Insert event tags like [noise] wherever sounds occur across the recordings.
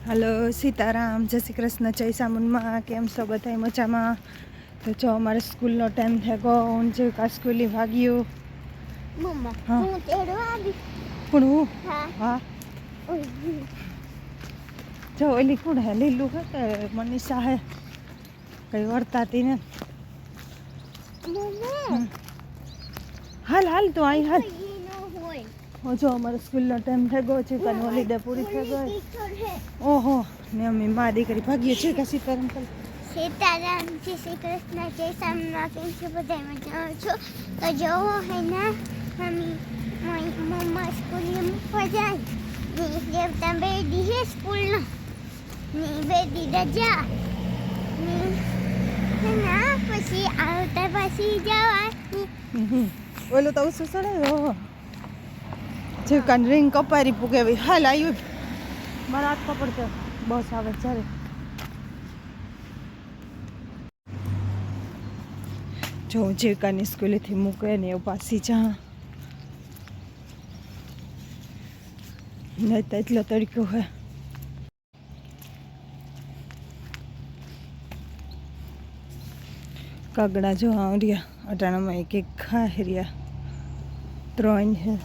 Hello Sitaram જય શ્રી કૃષ્ણ જય સામુનમાં કેમ છો બધા મજામાં? તો જો અમારે સ્કૂલનો ટાઈમ થઈ ગયો હું જે કા સ્કૂલે ભાગ્યું મમ્મા હા. હું તેડવા આવી. પણ હું? હા. જો ઓલી કોણ હે? લીલું હે કે મનીષા હે? કઈ વર્તાતી ને? હાલ હાલ તો અહીં હાલ. જો અમારો સ્કૂલનો ટાઈમ થઈ ગયો છે કાન હોલિડે પૂરી થઈ ગઈ. ઓહો ને અમે મા દીકરી ભાગીએ છીએ કે સીતારામ કલ સીતારામ જય શ્રી કૃષ્ણ જય સામના કેમ છો બધા મજામાં છો? તો જોવો હે ને મમ્મી મમ્મી મમ્મા સ્કૂલે મૂકવા જાય. ને દેવતા બે દી હે સ્કૂલનો. ને બે દી રજા. ને ને પછી આવતા પછી જવાની. ઓલું તો ઉસું સડે ઓહો જે કાન રિંગ કપારી પૂગેવી હાલ આવ્યું મારા હાથ પકડતો બસ આવે જ્યારે જો હું જીવકાની સ્કૂલેથી મૂકે ને એવું પાછી જા નહીં તો એટલો તડક્યો હે. કાગડા જો રહ્યા અટાણામાં એક એક ખા રહ્યા. ત્રણ છે.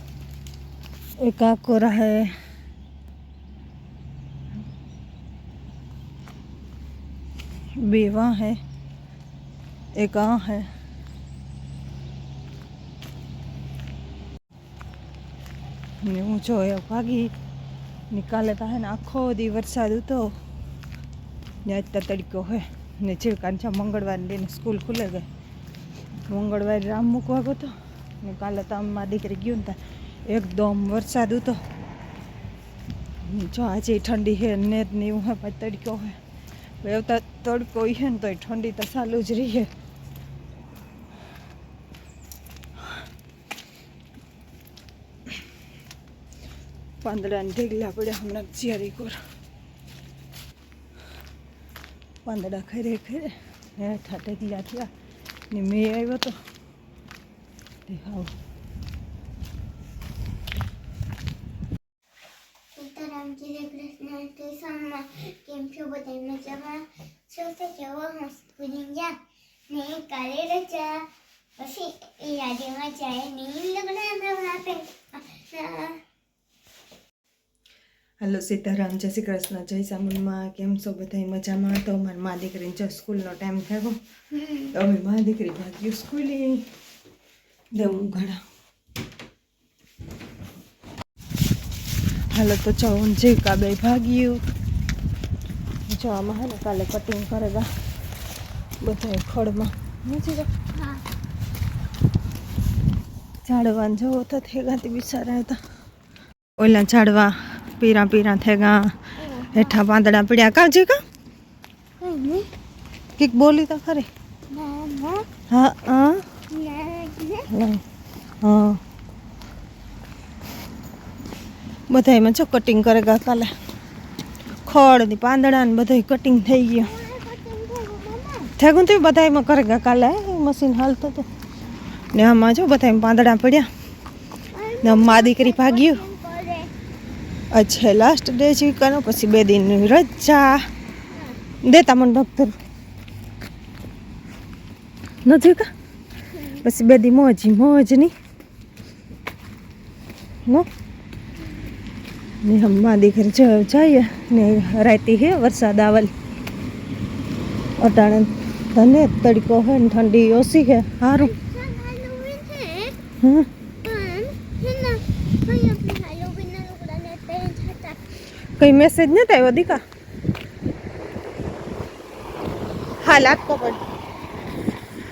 एक आकोरा है। बेवा है, एक आ है। ને હું જો ભાગી નીકાલે તા હે ને આખો દી વરસાદ હતો ને આજ તડક્યો હે ને છેડકાન છે મંગળવારે લઈને સ્કૂલ ખુલે ગઈ મંગળવારે રામ મૂકવા ગયો હતો ને કાલે તો અમારી દીકરી ગયું ને ત્યાં એકદમ વરસાદ ને જો આજે ઠંડી હે ને જ નહીં હોય, પછી તડકો હે હવે તો તડકો હે ને તો ઠંડી તો ચાલુ જ રહીએ પાંદડાને ઢેગલા પડ્યા હમણાં ચિયારી કોર પાંદડા ખરે ખરે હેઠા ઢીગલા થયા ને મેં આવ્યો તો. તે સીતારામ જય કૃષ્ણ સામના કેમ છો બધા મજામાં છો તો કેવો હું સ્કૂલે ગયા ને કાલે રજા પછી એ યાદીમાં જાય નહીં લગ્ન આપે હેલો સીતારામ જય શ્રી કૃષ્ણ જય સામુનમાં કેમ છો બધા મજામાં તો મારી મા દીકરીને જો સ્કૂલનો ટાઈમ થયો તો અમે મા દીકરી ભાગ્યું સ્કૂલે દેવું ઘણા હાલો તો જો જે જીવકા બે ભાગ્યું. જો આમાં હે ને કાલે કટિંગ કરેગા બધા ખડમાં. નથી હા. ઝાડવાન જોવો તો થેગાથી બિચારા હતા. ઓલા ઝાડવા પીરા પીરા થેગા. હેઠા પાંદડા પડ્યા. કા જી કા કઈ કીક બોલી તો ખરી. હા હા. હા. બધા એમાં જો કટિંગ કરે ગા કાલે. ખડની પાંદડા ને બધા કટિંગ થઈ ગયું. થેગું તો બધા એમાં કરે ગા કાલે મશીન હાલતો તો. ને આમાં જો બધા એમ પાંદડા પડ્યા. ને મા દીકરી ભાગ્યું. અચ્છા લાસ્ટ ડે કરો પછી બે દિનની રજા. દેતા મને ડૉક્ટર નથી કા? પછી બે દી મોજી મોજની નો ને હમ મા દીકરી જઈએ ને રાતી હે વરસાદ આવેલ અટાણે તને તડકો હે ને ઠંડી ઓછી હે. સારું કઈ મેસેજ નથી આવ્યો દીકા? હાલ આપ પણ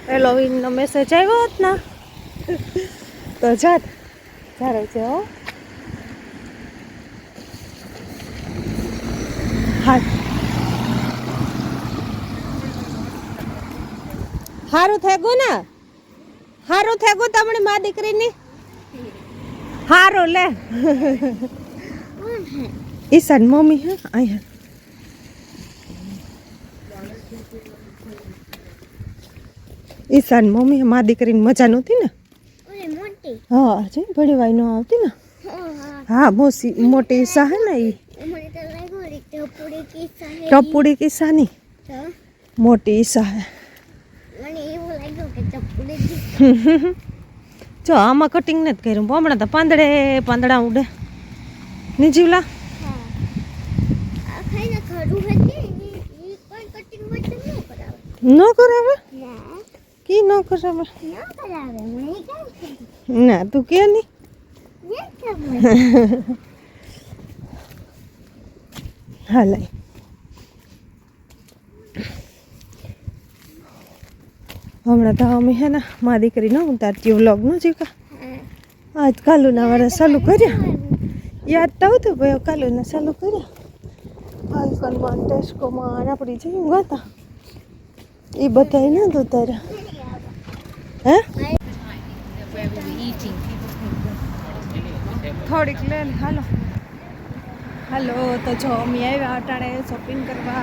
હેલોવીનનો મેસેજ આવ્યો હોત ના. તો જાત. સારું છે હો. હા સારું થઈ ગયું ને? હારું થઈ ગયું તમને મા દીકરીની? હારું લે. ઈશાન મમ્મી હે અહીંયા. ઈશાન મમ્મી મા દીકરીની મજા નહોતી ને? હા છે ભણી વાય ન આવતી ને? હા મોસી મોટી ઈશા હે ને ઈ? ટપુડી કિસ્સાની મોટી ઈસા [laughs] જો આમાં કટિંગ નથી કર્યું. હમણાં તો પાંદડે પાંદડા ઉડે. ની જીવલા? ને કરાવે. કી ન કરાવે? ના તું કે નહીં [laughs] હાલાય હમણાં તો અમે હે ને મા દીકરી ન ઉતારતી વ્લોગનું જીકા આજ કાલુના વાળા ચાલુ કર્યા. યાદ તો હતું ભાઈ કાલુના ચાલુ કર્યા. ફાલ્કનમાં ટેસ્કોમાં આપણી જઈ ગાતા. એ બધા ન તારા હે? થોડીક લે, હાલો. હાલો, તો જો અમે આવ્યા અટાણે શોપિંગ કરવા.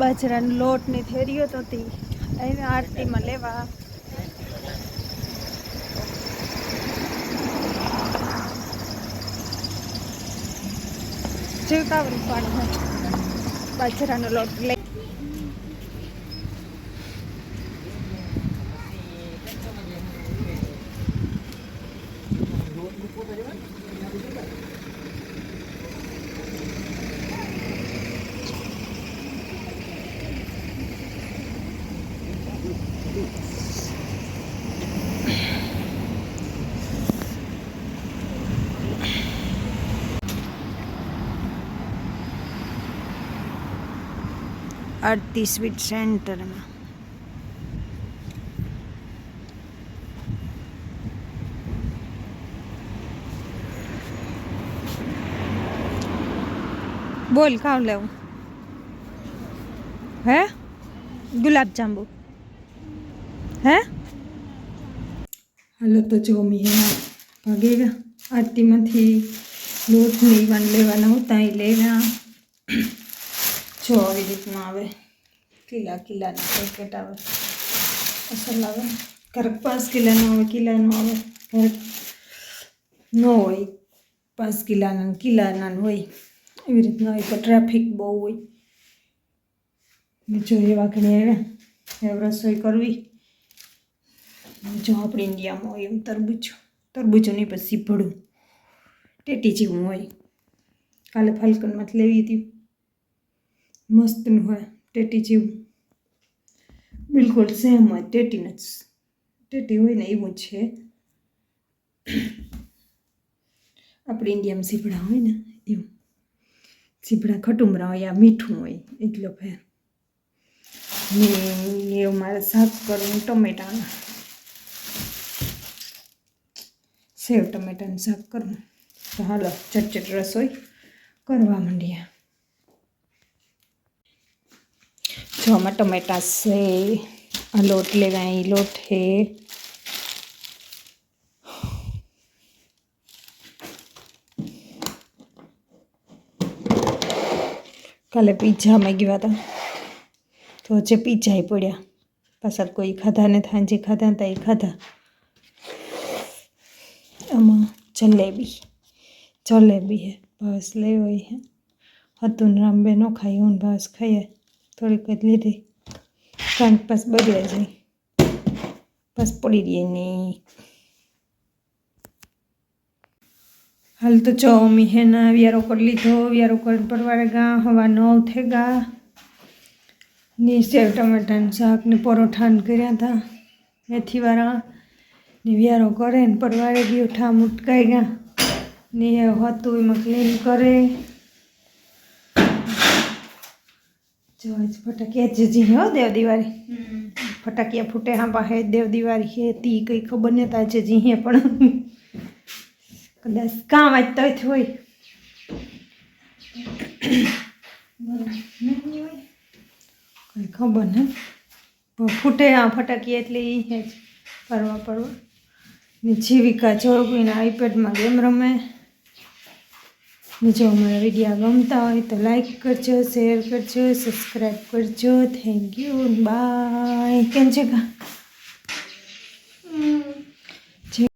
બાજરાનો લોટની થેરીઓ તો હતી. આવ્યા આરતીમાં લેવા. જીવતાવરી પાણી બાજરાનો લોટ લે આરતી સ્વીટ સેન્ટરમાં. બોલ કાવ લેવું? હે? ગુલાબ જાંબુ. હે? હાલો તો જો મીના ભાગે આરતીમાંથી લોટની વાન લેવાના હતા એ લેવા જો આવી રીતના આવે. કિલા કિલ્લાના પેકેટ આવે. અસલ આવે. ક્યારેક પાંચ કિલ્લાનો આવે કિલ્લાનો આવે. ક્યારેક ન હોય, પાંચ કિલાના કિલ્લાના હોય. એવી રીતના હોય તો ટ્રાફિક બહુ હોય. જો એવા ઘણી આવ્યા એવું રસોઈ કરવી. જો આપણે ઇન્ડિયામાં હોય એમ તરબૂચ તરબૂચો નહીં પછી ભડું. ટેટી જેવું હોય. કાલે ફાલ્કનમાંથી લેવી હતી. મસ્તનું હોય, ટેટી જેવું. બિલકુલ સેમ હોય ટેટીને જ. ટેટી હોય ને એવું જ છે. આપણે ઇન્ડિયામાં ઝીબડા હોય ને, એવું. ઝીબડા ખટુમરા હોય, આ મીઠું હોય, એટલો ફેર. ને એવું મારે શાક કરવું ટમેટાનું. સેવ ટમેટાનું શાક કરવું. તો હાલો, ચટચટ રસોઈ કરવા માંડીએ. જો ટમેટા છે, આ લોટ લેવા એ લોટ છે. કાલે પીઝા માંગ્યા હતા તો જે પીઝા પડ્યા. પાછા કોઈ ખાધા ને જે ખાધા હતા એ ખાધા. આમાં જલેબી જલેબી હે, બસ લેવાય હે. હતું રામબેનો ખાઈ હું બસ ખાઈએ. થોડીક જ લીધી. કારણ પાસ બગડે જાય પાસ પડી દે નહીં હાલ તો ચો મી હે ના વ્યારો કરી લીધો. વ્યારો કરી પરવારે ગા, હવા નવ થઈ ગા. ને સેવ ટમેટાનું શાક ને પરોઠા ને કર્યા હતા મેથીવાળા ને વ્યારો કરે ને પરવારે ગયો ઠામ ઉટકાઈ ગયા ને હતું એમાં ક્લીન કરે. જો ફટાકિયા જજી હો દેવ દિવાળી ફટાકિયા ફૂટે હા પાસે દેવ દિવાળી હે તી કંઈ ખબર ને તા જજી હે પણ. કદાચ કામ આજ તો હોય. કંઈ ખબર ને. ફૂટે હા ફટાકિયા એટલે એ હે જ. ફરવા પડવા ને જીવિકા જોગવીને આઈપેડમાં ગેમ રમે. જો અમારા વિડીયા ગમતા હોય તો લાઈક કરજો શેર કરજો સબસ્ક્રાઈબ કરજો. થેન્ક યુ બાય કેમ છે કા